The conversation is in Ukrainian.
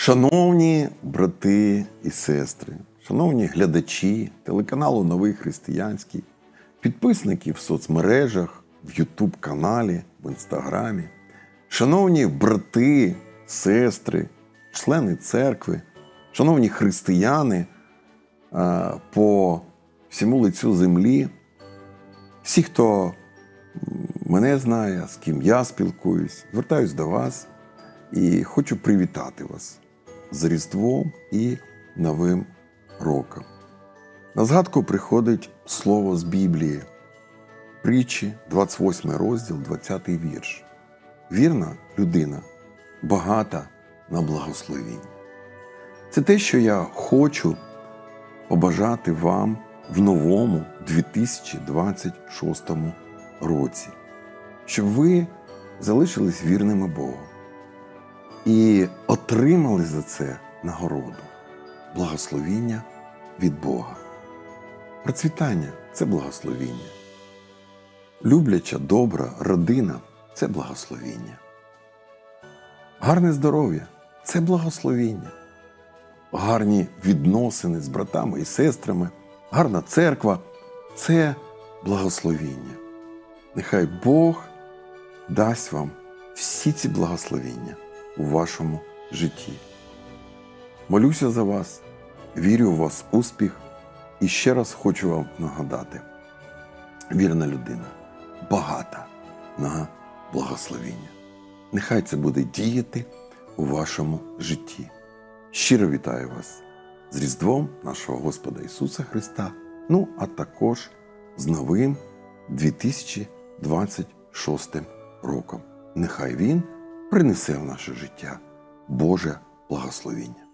Шановні брати і сестри, шановні глядачі телеканалу Новий Християнський, підписники в соцмережах, в Ютуб каналі, в Інстаграмі, шановні брати, сестри, члени церкви, шановні християни по всьому лицю землі, всі, хто мене знає, з ким я спілкуюсь, звертаюсь до вас і хочу привітати вас з Різдвом і Новим роком. На згадку приходить слово з Біблії, притчі, 28 розділ, 20 вірш. Вірна людина багата на благословіння. Це те, що я хочу побажати вам в новому 2026 році, щоб ви залишились вірними Богу і отримали за це нагороду, благословіння від Бога. Процвітання це благословіння. Любляча, добра родина це благословіння. Гарне здоров'я це благословіння. Гарні відносини з братами і сестрами, гарна церква це благословіння. Нехай Бог дасть вам всі ці благословіння у вашому житті. Молюся за вас, вірю у вас успіх і ще раз хочу вам нагадати: вірна людина багата на благословіння. Нехай це буде діяти у вашому житті. Щиро вітаю вас з Різдвом нашого Господа Ісуса Христа, ну а також з новим 2026 роком. Нехай Він принесе в наше життя Боже благословіння.